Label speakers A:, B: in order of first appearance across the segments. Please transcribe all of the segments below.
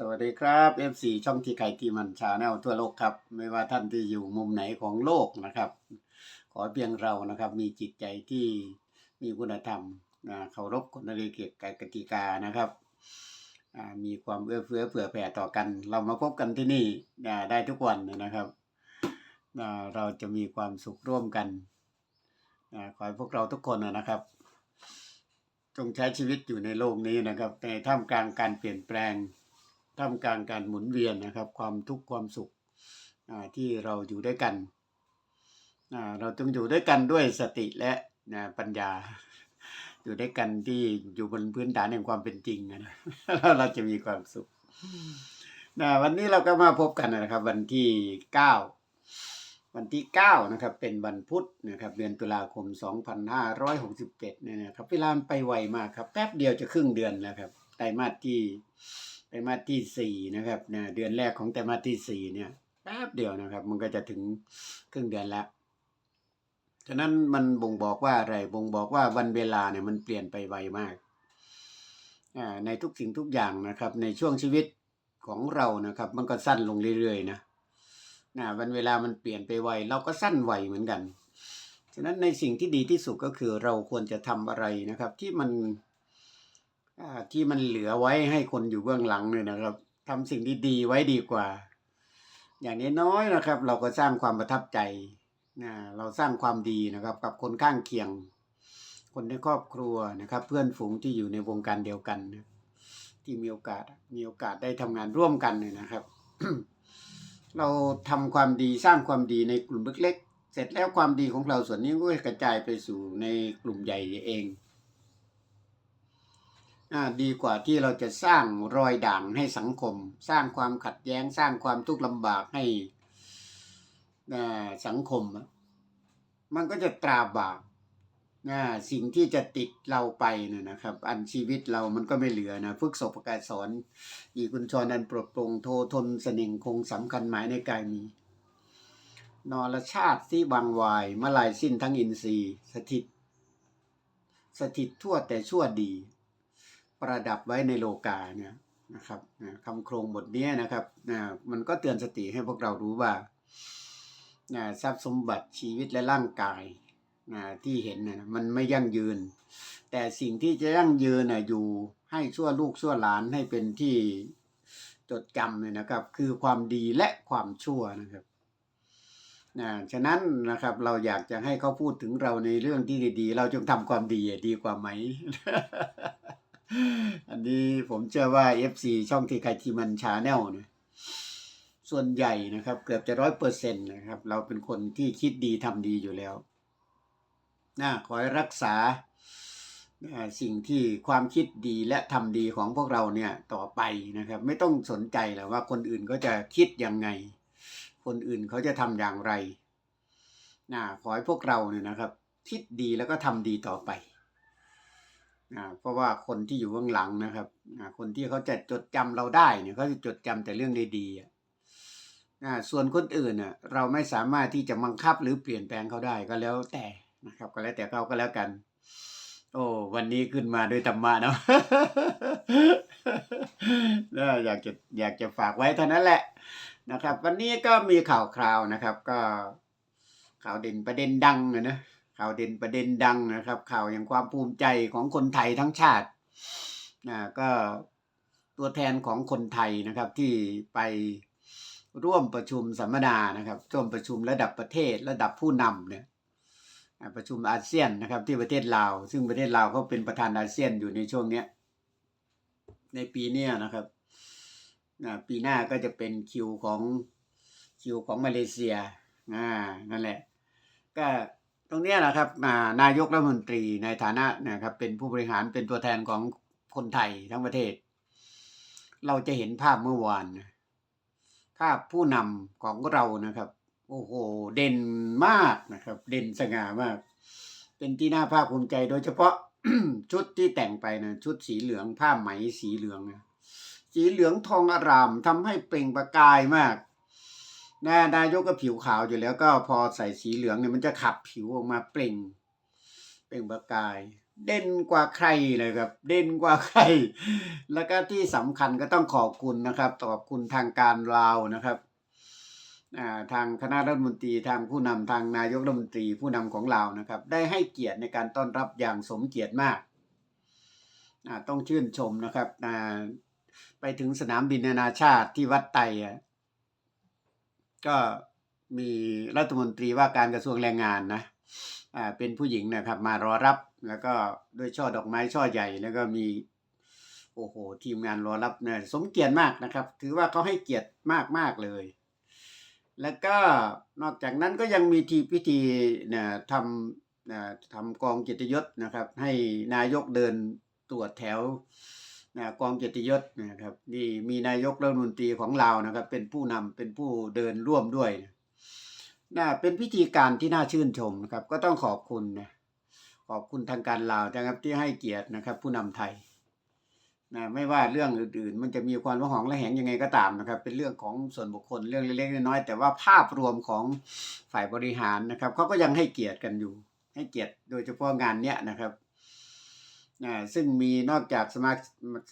A: สวัสดีครับ F4 ช่องที่ไข่ที่มันชาแนลทั่วโลกครับ ไม่ว่าท่านที่อยู่มุมไหนของโลกนะครับ ขอเพียงเรานะครับ มีจิตใจที่มีคุณธรรมนะเคารพกฎระเบียบกติกานะครับมีความเอื้อเฟื้อเผื่อแผ่ต่อกัน เรามาพบกันที่นี่นะได้ทุกวันนะครับเราจะมีความสุขร่วมกันขอให้พวกเราทุกคนนะครับ จงใช้ชีวิตอยู่ในโลกนี้นะครับ ในท่ามกลางการเปลี่ยนแปลง ท่ามกลางการหมุนเวียนนะครับ ความทุกข์ความสุขอ่าที่เราอยู่ด้วยกันอ่าเราต้องอยู่ด้วยกันด้วยสติและนะปัญญา อยู่ด้วยกันที่อยู่บนพื้นฐานแห่งความเป็นจริงนะแล้วเราจะมีความสุขนะวันนี้เราก็มาพบกันนะครับ วันที่เก้าวันที่เก้านะครับ เป็นวันพุธนะครับ เดือนตุลาคมสองพันห้าร้อยหกสิบเจ็ดเนี่ยนะครับเวลามันไปไวมากครับ แป๊บเดียวจะครึ่งเดือนแล้วครับไตรมาสที่ไต รมาสที่สี่นะครับเนี่ยเดือนแรกของไตรมาสที่สี่เนี่ยแป๊บเดียวนะครับ มันก็จะถึงครึ่งเดือนแล้วฉะนั้นมันบ่งบอกว่าอะไรบ่งบอกว่าวันเวลาเนี่ยมันเปลี่ยนไปไวมากในทุกสิ่งทุกอย่างนะครับ ในช่วงชีวิตของเรานะครับ มันก็สั้นลงเรื่อยๆนะนะวันเวลามันเปลี่ยนไปไวเราก็สั้นไวเหมือนกัน ฉะนั้นในสิ่งที่ดีที่สุดก็คือเราควรจะทำอะไรนะครับ ที่มัน ที่มันเหลือไว้ให้คนอยู่เบื้องหลังเลยนะครับทำสิ่งที่ดีไว้ดีกว่า อย่างน้อยๆนะครับ เราก็สร้างความประทับใจนะเราสร้างความดีนะครับ กับคนข้างเคียง คนในครอบครัวนะครับ เพื่อนฝูงที่อยู่ในวงการเดียวกันนะที่มีโอกาสมีโอกาสได้ทำงานร่วมกันเนี่ยนะครับ เราทำความดีสร้างความดีในกลุ่มเล็กๆเสร็จแล้วความดีของเราส่วนนี้ก็กระจายไปสู่ในกลุ่มใหญ่เอง ดีกว่าที่เราจะสร้างรอยด่างให้สังคม สร้างความขัดแย้งสร้างความทุกข์ลำบากให้สังคม มันก็จะตราบาปสิ่งที่จะติดเราไปเนี่ยนะครับ อันชีวิตเรามันก็ไม่เหลือนะฝึกศพประกาศสอน อีกุญชรอันปลดปลงโททนเสน่งคงสำคัญหมายในกายมี นรชาติที่บางวายมลายสิ้นทั้งอินทรีย์ สถิต สถิตทั่วแต่ชั่วดี ประดับไว้ในโลกาเนี่ยนะครับคำโครงบทเนี้ยนะครับมันก็เตือนสติให้พวกเรารู้ว่าทรัพย์สมบัติชีวิตและร่างกายที่เห็นนะมันไม่ยั่งยืน แต่สิ่งที่จะยั่งยืนนะอยู่ให้ชั่วลูกชั่วหลานให้เป็นที่จดจำเลยนะครับ คือความดีและความชั่วนะครับนะฉะนั้นนะครับเราอยากจะให้เขาพูดถึงเราในเรื่องที่ดีๆ เราจงทำความดีดีกว่าไหม อันนี้ผมเชื่อว่า FC ช่องที่ใครที่มันชาแนลเนี่ยส่วนใหญ่นะครับ เกือบจะร้อยเปอร์เซ็นต์นะครับ เราเป็นคนที่คิดดีทำดีอยู่แล้วนะขอให้รักษาอ่าสิ่งที่ความคิดดีและทำดีของพวกเราเนี่ยต่อไปนะครับ ไม่ต้องสนใจหรอกว่าคนอื่นเขาจะคิดยังไง คนอื่นเขาจะทำอย่างไรนะขอให้พวกเราเนี่ยนะครับ คิดดีแล้วก็ทำดีต่อไป อ่าเพราะว่าคนที่อยู่เบื้องหลังนะครับอ่าคนที่เขาจะจดจำเราได้เนี่ยเขาจะจดจำแต่เรื่องดีๆอ่าส่วนคนอื่นน่ะเราไม่สามารถที่จะบังคับหรือเปลี่ยนแปลงเขาได้ก็แล้วแต่นะครับ ก็แล้วแต่เขาก็แล้วกัน โอ้วันนี้ขึ้นมาด้วยธรรมะเนาะแล้วอยากจะอยากจะฝากไว้เท่านั้นแหละนะครับ วันนี้ก็มีข่าวคราวนะครับ ก็ข่าวเด่นประเด็นดังอะนะ ข่าวเด่นประเด็นดังนะครับ ข่าวอย่างความภูมิใจของคนไทยทั้งชาตินะก็ตัวแทนของคนไทยนะครับที่ไปร่วมประชุมสัมมนานะครับร่วมประชุมระดับประเทศระดับผู้นำเนี่ยประชุมอาเซียนนะครับที่ประเทศลาว ซึ่งประเทศลาวเขาเป็นประธานอาเซียนอยู่ในช่วงเนี้ยในปีเนี้ยนะครับปีหน้าก็จะเป็นคิวของคิวของมาเลเซียนั่นแหละ ก็ ตรงนี้นะครับนายกรัฐมนตรีในฐานะนะครับเป็นผู้บริหารเป็นตัวแทนของคนไทยทั้งประเทศ เราจะเห็นภาพเมื่อวาน ภาพผู้นำของเรานะครับ โอ้โห เด่นมากนะครับ เด่นสง่ามาก เป็นที่น่าภาคภูมิใจโดยเฉพาะชุดที่แต่งไปนะชุดสีเหลืองผ้าไหมสีเหลืองนะสีเหลืองทองอารามทำให้เปล่งประกายมาก นะนายกก็ผิวขาวอยู่แล้วก็พอใส่สีเหลืองเนี่ยมันจะขับผิวออกมาเปล่ง เปล่งประกาย เด่นกว่าใครเลยครับ เด่นกว่าใคร แล้วก็ที่สำคัญก็ต้องขอบคุณนะครับขอบคุณทางการลาวนะครับอ่าทางคณะรัฐมนตรีทางผู้นำทางนายกรัฐมนตรีผู้นำของลาวนะครับ ได้ให้เกียรติในการต้อนรับอย่างสมเกียรติมากอ่าต้องชื่นชมนะครับอ่าไปถึงสนามบินนานาชาติที่วัดไตอะ ก็มีรัฐมนตรีว่าการกระทรวงแรงงานนะอ่าเป็นผู้หญิงนะครับมารอรับแล้วก็ด้วยช่อดอกไม้ช่อใหญ่ แล้วก็มีโอ้โหทีมงานรอรับเนี่ยสมเกียรติมากนะครับ ถือว่าเขาให้เกียรติมากมากเลย แล้วก็นอกจากนั้นก็ยังมีทีพิธีเนี่ยทำนะทำกองกียรติยศนะครับ ให้นายกเดินตรวจแถว กองเกียรติยศนะครับนี่มีนายกรัฐมนตรีของเรานะครับ เป็นผู้นำเป็นผู้เดินร่วมด้วยน่าเป็นพิธีการที่น่าชื่นชมนะครับ ก็ต้องขอบคุณนะขอบคุณทางการลาวนะครับที่ให้เกียรตินะครับ ผู้นำไทยนะไม่ว่าเรื่องอื่นๆ มันจะมีความระหองระแหงยังไงก็ตามนะครับ เป็นเรื่องของส่วนบุคคลเรื่องเล็กๆน้อยๆแต่ว่าภาพรวมของฝ่ายบริหารนะครับเขาก็ยังให้เกียรติกันอยู่ ให้เกียรติโดยเฉพาะงานเนี้ยนะครับ นะซึ่งมีนอกจากสมา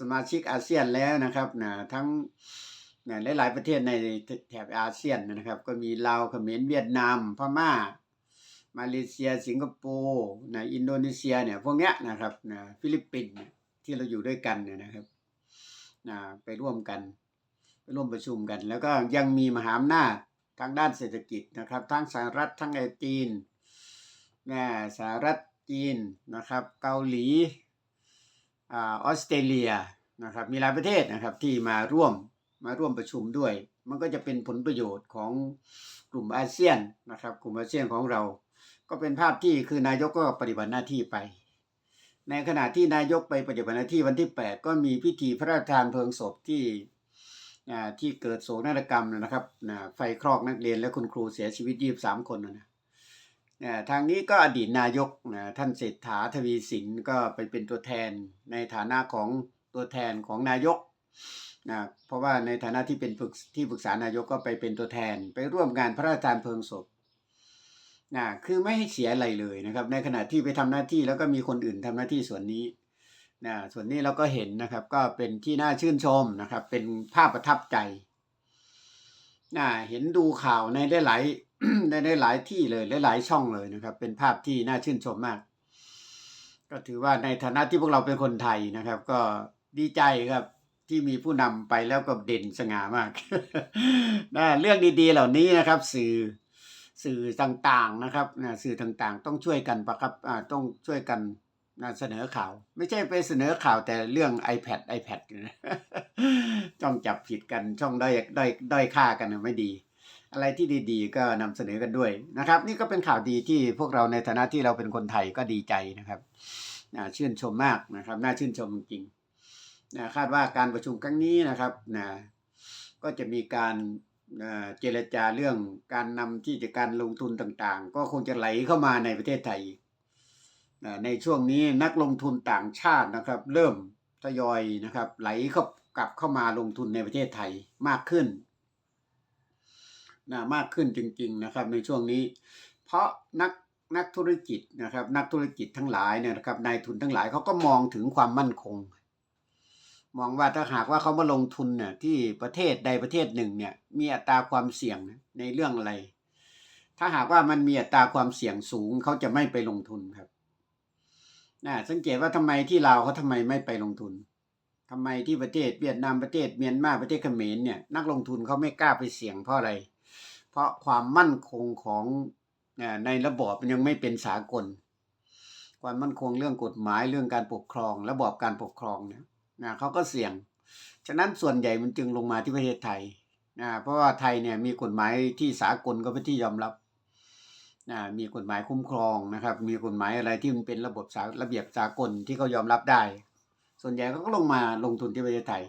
A: สมาชิกอาเซียนแล้วนะครับนะทั้งนะหลายๆประเทศในแถบอาเซียนนะครับ ก็มีลาวเขมรเวียดนามพม่า มาเลเซีย สิงคโปร์นะอินโดนีเซียเนี่ยพวกเนี้ยนะครับนะฟิลิปปินส์ที่เราอยู่ด้วยกันเนี่ยนะครับนะไปร่วมกันไปร่วมประชุมกัน แล้วก็ยังมีมหาอำนาจทางด้านเศรษฐกิจนะครับ ทั้งสหรัฐทั้งไอจีนนะสหรัฐจีนนะครับ เกาหลี ออสเตรเลียนะครับมีหลายประเทศนะครับที่มาร่วมมาร่วมประชุมด้วย มันก็จะเป็นผลประโยชน์ของกลุ่มอาเซียนนะครับกลุ่มอาเซียนของเรา ก็เป็นภาพที่คือนายกก็ปฏิบัติหน้าที่ไป ในขณะที่นายกไปปฏิบัติหน้าที่วันที่ 8 ก็มีพิธีพระราชทานเพลิงศพที่ที่เกิดโศกนาฏกรรมนะครับไฟคลอกนักเรียนและคุณครูเสียชีวิต 23 คนนะ ทางนี้ก็อดีตนายกท่านเศรษฐาทวีสินก็ไปเป็นตัวแทนในฐานะของตัวแทนของนายกนะเพราะว่าในฐานะที่เป็นปรึกที่ปรึกษานายกก็ไปเป็นตัวแทน ไปร่วมงานพระราชทานเพลิงศพนะคือไม่ให้เสียอะไรเลยนะครับ ในขณะที่ไปทำหน้าที่แล้วก็มีคนอื่นทำหน้าที่ส่วนนี้นะส่วนนี้เราก็เห็นนะครับก็เป็นที่น่าชื่นชมนะครับ เป็นภาพประทับใจนะเห็นดูข่าวในได้หลาย ในได้หลายที่เลยหลายๆช่องเลยนะครับ เป็นภาพที่น่าชื่นชมมาก ก็ถือว่าในฐานะที่พวกเราเป็นคนไทยนะครับ ก็ดีใจครับที่มีผู้นำไปแล้วก็เด่นสง่ามากนะเรื่องดีๆเหล่านี้นะครับ สื่อสื่อต่างๆนะครับนะสื่อต่างๆ ต้องช่วยกันประครับอ่าต้องช่วยกันนะเสนอข่าว ไม่ใช่ไปเสนอข่าวแต่เรื่อง iPad iPad นะจ้องจับผิดกันช่องด้อยด้อยด้อยค่ากันไม่ดี อะไรที่ดีๆ ก็นำเสนอกันด้วยนะครับ นี่ก็เป็นข่าวดีที่พวกเราในฐานะที่เราเป็นคนไทยก็ดีใจนะครับน่าชื่นชมมากนะครับ น่าชื่นชมจริงนะคาดว่าการประชุมครั้งนี้นะครับนะก็จะมีการเจรจาเรื่องการนำที่จะการลงทุนต่างๆ ก็คงจะไหลเข้ามาในประเทศไทย ในช่วงนี้นักลงทุนต่างชาตินะครับ เริ่มทยอยนะครับ ไหลเข้ากลับเข้ามาลงทุนในประเทศไทยมากขึ้น นะมากขึ้นจริงๆนะครับในช่วงนี้ เพราะนักนักธุรกิจนะครับนักธุรกิจทั้งหลายเนี่ยนะครับนายทุนทั้งหลายเขาก็มองถึงความมั่นคง มองว่าถ้าหากว่าเขามาลงทุนเนี่ยที่ประเทศใดประเทศหนึ่งเนี่ยมีอัตราความเสี่ยงในเรื่องอะไร ถ้าหากว่ามันมีอัตราความเสี่ยงสูงเขาจะไม่ไปลงทุนครับนะสังเกตว่าทำไมที่ลาวเขาทำไมไม่ไปลงทุนทำไมที่ประเทศเวียดนามประเทศเมียนมาประเทศเขมรเนี่ยนักลงทุนเขาไม่กล้าไปเสี่ยงเพราะอะไรเพราะความมั่นคงของในระบอบมันยังไม่เป็นสากล ความมั่นคงเรื่องกฎหมายเรื่องการปกครอง ระบอบการปกครองเนี่ยนะเขาก็เสี่ยง ฉะนั้นส่วนใหญ่มันจึงลงมาที่ประเทศไทยนะเพราะว่าไทยเนี่ยมีกฎหมายที่สากลก็เป็นที่ยอมรับนะมีกฎหมายคุ้มครองนะครับ มีกฎหมายอะไรที่มันเป็นระบบระเบียบสากลที่เขายอมรับได้ ส่วนใหญ่เขาก็ลงมาลงทุนที่ประเทศไทย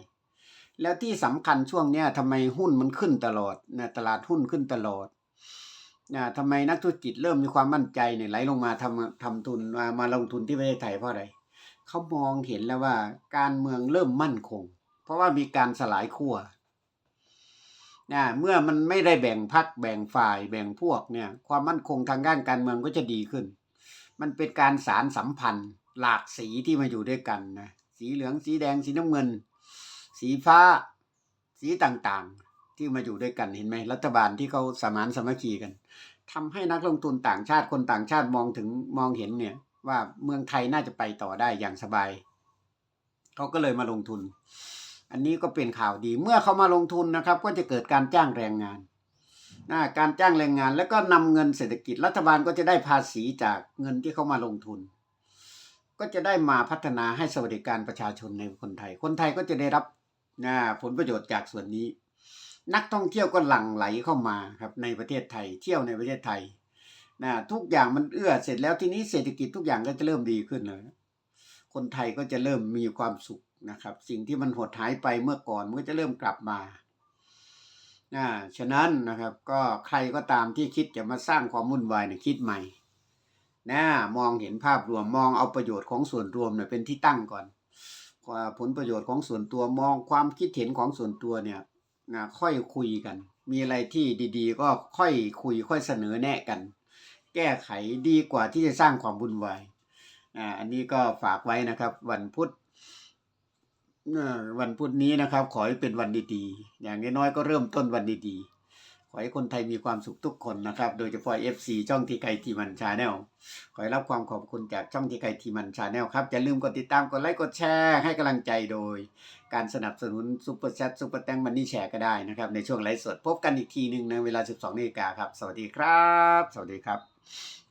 A: แล้วที่สำคัญช่วงเนี้ยทำไมหุ้นมันขึ้นตลอดนะตลาดหุ้นขึ้นตลอดนะทำไมนักธุรกิจเริ่มมีความมั่นใจเนี่ยไหลลงมาทำทำทุนมามาลงทุนที่ประเทศไทยเพราะอะไรเขามองเห็นแล้วว่าการเมืองเริ่มมั่นคง เพราะว่ามีการสลายขั้วนะเมื่อมันไม่ได้แบ่งพักแบ่งฝ่ายแบ่งพวกเนี่ย ความมั่นคงทางด้านการเมืองก็จะดีขึ้น มันเป็นการสารสัมพันธ์ หลากสีที่มาอยู่ด้วยกันนะสีเหลืองสีแดงสีน้ำเงิน สีฟ้า สีต่างๆ ที่มาอยู่ด้วยกันเห็นไหมรัฐบาลที่เขาสมานสามัคคีกันทำให้นักลงทุนต่างชาติคนต่างชาติมองถึงมองเห็นเนี่ย ว่าเมืองไทยน่าจะไปต่อได้อย่างสบายเขาก็เลยมาลงทุน อันนี้ก็เป็นข่าวดีเมื่อเขามาลงทุนนะครับ ก็จะเกิดการจ้างแรงงานนะการจ้างแรงงานแล้วก็นำเงินเศรษฐกิจรัฐบาลก็จะได้ภาษีจากเงินที่เขามาลงทุน ก็จะได้มาพัฒนาให้สวัสดิการประชาชนในคนไทย คนไทยก็จะได้รับ นะผลประโยชน์จากส่วนนี้ นักท่องเที่ยวก็หลั่งไหลเข้ามาครับในประเทศไทย เที่ยวในประเทศไทยนะทุกอย่างมันเอื้อเสร็จแล้วทีนี้เศรษฐกิจทุกอย่างก็จะเริ่มดีขึ้นเลยคนไทยก็จะเริ่มมีความสุขนะครับ สิ่งที่มันหดหายไปเมื่อก่อนมันก็จะเริ่มกลับมานะฉะนั้นนะครับก็ใครก็ตามที่คิดจะมาสร้างความวุ่นวายเนี่ยคิดใหม่นะมองเห็นภาพรวมมองเอาประโยชน์ของส่วนรวมเนี่ยเป็นที่ตั้งก่อน ผลประโยชน์ของส่วนตัวมองความคิดเห็นของส่วนตัวเนี่ยนะค่อยคุยกัน มีอะไรที่ดีๆ ก็ค่อยคุยค่อยเสนอแนะกัน แก้ไขดีกว่าที่จะสร้างความวุ่นวายอันนี้ก็ฝากไว้นะครับ วันพุธวันพุธนี้นะครับ ขอให้เป็นวันดีๆ อย่างน้อยๆก็เริ่มต้นวันดีๆ ขอให้คนไทยมีความสุขทุกคนนะครับ โดยเฉพาะ FC ช่องทีไกทีมันชาแนลขอให้รับความขอบคุณจากช่องทีไกทีมันชาแนลครับ อย่าลืมกดติดตาม กดไลค์ กดแชร์ ให้กำลังใจโดย การสนับสนุนซุปเปอร์แชทซุปเปอร์แตงมันนี่แชร์ก็ได้นะครับ ในช่วงไลฟ์สดพบกันอีกทีหนึ่งในเวลา 12นาฬิกาครับ สวัสดีครับ สวัสดีครับ